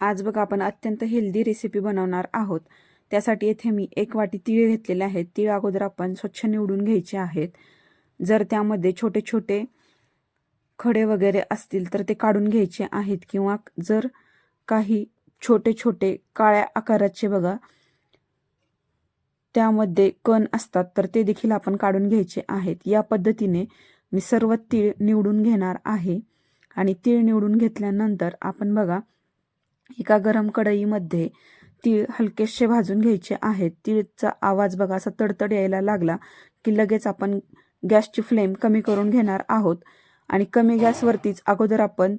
आज बघा आपण अत्यंत हेल्दी रेसिपी बनवणार आहोत. त्यासाठी येथे मी एक वाटी तीळ घेतलेले आहेत. तीळ अगोदर आपण स्वच्छ निवडून घ्यायचे आहेत. जर त्यामध्ये छोटे छोटे खडे वगैरे असतील तर ते काढून घ्यायचे आहेत किंवा जर काही छोटे छोटे काळ्या आकाराचे बघा त्यामध्ये कण असतात तर ते देखील आपण काढून घ्यायचे आहेत. या पद्धतीने मी सर्व तीळ निवडून घेणार आहे. आणि तीळ निवडून घेतल्यानंतर आपण बघा एका गरम कढईमध्ये तीळ हलकेसे भाजून घ्यायचे आहेत. तीळचा आवाज बघा असा तडतड यायला लागला की लगेच आपण गॅसची फ्लेम कमी करून घेणार आहोत. आणि कमी गॅसवरतीच अगोदर आपण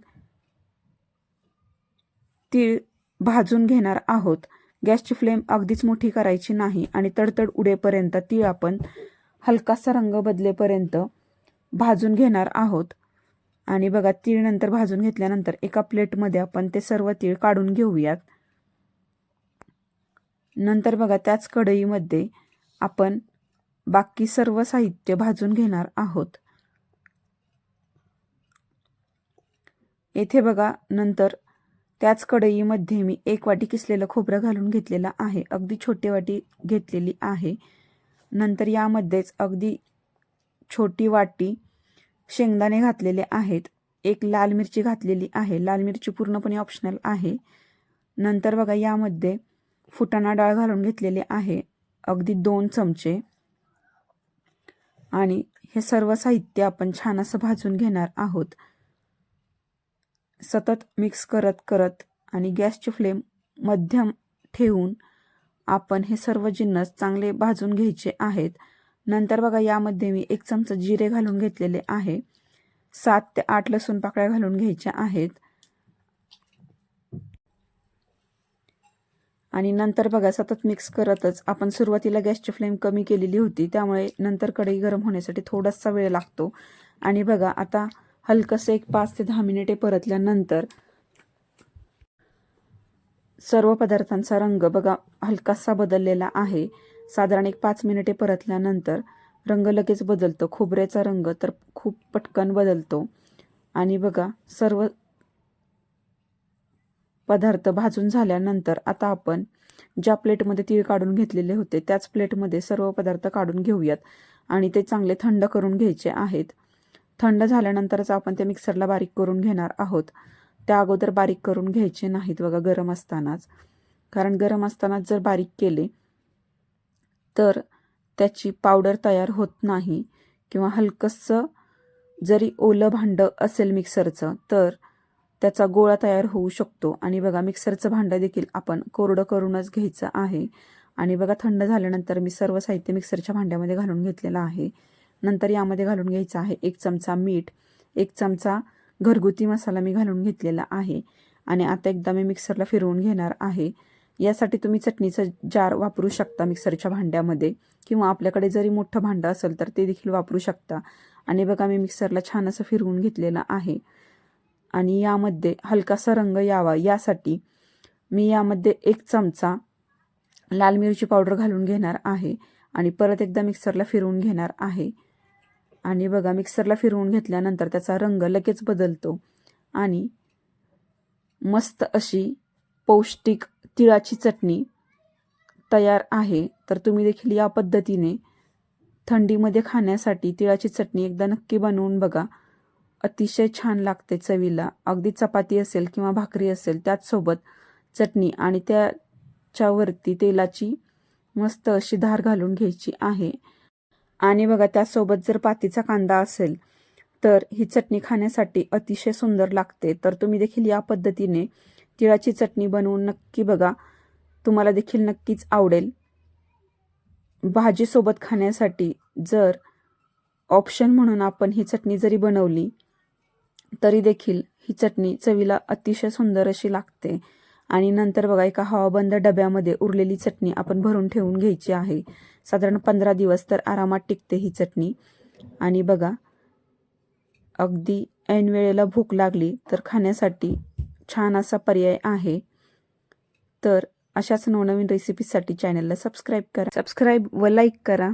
तीळ भाजून घेणार आहोत. गॅसची फ्लेम अगदीच मोठी करायची नाही आणि तडतड उडेपर्यंत तीळ आपण हलकासा रंग बदलेपर्यंत भाजून घेणार आहोत. आणि बघा तीळ नंतर भाजून घेतल्यानंतर एका प्लेटमध्ये आपण ते सर्व तीळ काढून घेऊयात. नंतर बघा त्याच कढईमध्ये आपण बाकी सर्व साहित्य भाजून घेणार आहोत. येथे बघा नंतर त्याच कढईमध्ये मी एक वाटी किसलेलं खोबरं घालून घेतलेलं आहे. अगदी छोटी वाटी घेतलेली आहे. नंतर यामध्येच अगदी छोटी वाटी शेंगदाणे घातलेले आहेत. एक लाल मिरची घातलेली आहे. लाल मिरची पूर्णपणे ऑप्शनल आहे. नंतर बघा यामध्ये फुटाणा डाळ घालून घेतलेली आहे. अगदी दोन चमचे. आणि हे सर्व साहित्य आपण छान असं भाजून घेणार आहोत. सतत मिक्स करत करत आणि गॅसची फ्लेम मध्यम ठेवून आपण हे सर्व जिन्नस चांगले भाजून घ्यायचे आहेत. नंतर बघा यामध्ये मी एक चमचा जिरे घालून घेतलेले आहे. सात ते आठ लसूण पाकळ्या घालून घ्यायच्या आहेत. आणि नंतर बघा सतत मिक्स करतच आपण सुरुवातीला गॅसची फ्लेम कमी केलेली होती त्यामुळे नंतर कढई गरम होण्यासाठी थोडासा वेळ लागतो. आणि बघा आता हलकंसं एक पाच ते दहा मिनिटे परतल्यानंतर सर्व पदार्थांचा रंग बघा हलकासा बदललेला आहे. साधारण एक पाच मिनिटे परतल्यानंतर रंग लगेच बदलतो. खोबऱ्याचा रंग तर खूप पटकन बदलतो. आणि बघा सर्व पदार्थ भाजून झाल्यानंतर आता आपण ज्या प्लेटमध्ये तीळ काढून घेतलेले होते त्याच प्लेटमध्ये सर्व पदार्थ काढून घेऊयात. आणि ते चांगले थंड करून घ्यायचे आहेत. थंड झाल्यानंतरच आपण ते मिक्सरला बारीक करून घेणार आहोत. त्या अगोदर बारीक करून घ्यायचे नाहीत बघा गरम असतानाच. कारण गरम असतानाच जर बारीक केले तर त्याची पावडर तयार होत नाही किंवा हलकंसं जरी ओलं भांडं असेल मिक्सरचं तर त्याचा गोळा तयार होऊ शकतो. आणि बघा मिक्सरचं भांडं देखील आपण कोरडं करूनच घ्यायचं आहे. आणि बघा थंड झाल्यानंतर मी सर्व साहित्य मिक्सरच्या भांड्यामध्ये घालून घेतलेलं आहे. नंतर यामध्ये घालून घ्यायचं आहे एक चमचा मीठ एक चमचा घरगुती मसाला मी घालून घेतलेला आहे. आणि आता एकदा मी मिक्सरला फिरवून घेणार आहे. यासाठी तुम्ही चटणीचं जार वापरू शकता मिक्सरच्या भांड्यामध्ये किंवा आपल्याकडे जरी मोठं भांडं असेल तर ते देखील वापरू शकता. आणि बघा मी मिक्सरला छान असं फिरवून घेतलेलं आहे. आणि यामध्ये हलकासा रंग यावा. यासाठी मी यामध्ये एक चमचा लाल मिरची पावडर घालून घेणार आहे. आणि परत एकदा मिक्सरला फिरवून घेणार आहे. आणि बघा मिक्सरला फिरवून घेतल्यानंतर त्याचा रंग लगेच बदलतो. आणि मस्त अशी पौष्टिक तिळाची चटणी तयार आहे तर तुम्ही देखील या पद्धतीने थंडीमध्ये खाण्यासाठी तिळाची चटणी एकदा नक्की बनवून बघा. अतिशय छान लागते चवीला. अगदी चपाती असेल किंवा भाकरी असेल त्याचसोबत चटणी आणि त्याच्यावरती तेलाची मस्त अशी धार घालून घ्यायची आहे. आणि बघा त्यासोबत जर पातीचा कांदा असेल तर ही चटणी खाण्यासाठी अतिशय सुंदर लागते. तर तुम्ही देखील या पद्धतीने तिळाची चटणी बनवून नक्की बघा. तुम्हाला देखील नक्कीच आवडेल. भाजीसोबत खाण्यासाठी जर ऑप्शन म्हणून आपण ही चटणी जरी बनवली तरी देखील ही चटणी चवीला अतिशय सुंदर अशी लागते. आणि नंतर बघा एका हवाबंद डब्यामध्ये उरलेली चटणी आपण भरून ठेवून घ्यायची आहे. साधारण पंधरा दिवस तर आरामात टिकते ही चटणी. आणि बघा अगदी ऐन वेळेला भूक लागली तर खाण्यासाठी छान असा पर्याय आहे. तर अशाच नवनवीन रेसिपीसाठी चॅनलला सबस्क्राईब करा. सबस्क्राईब व लाईक करा.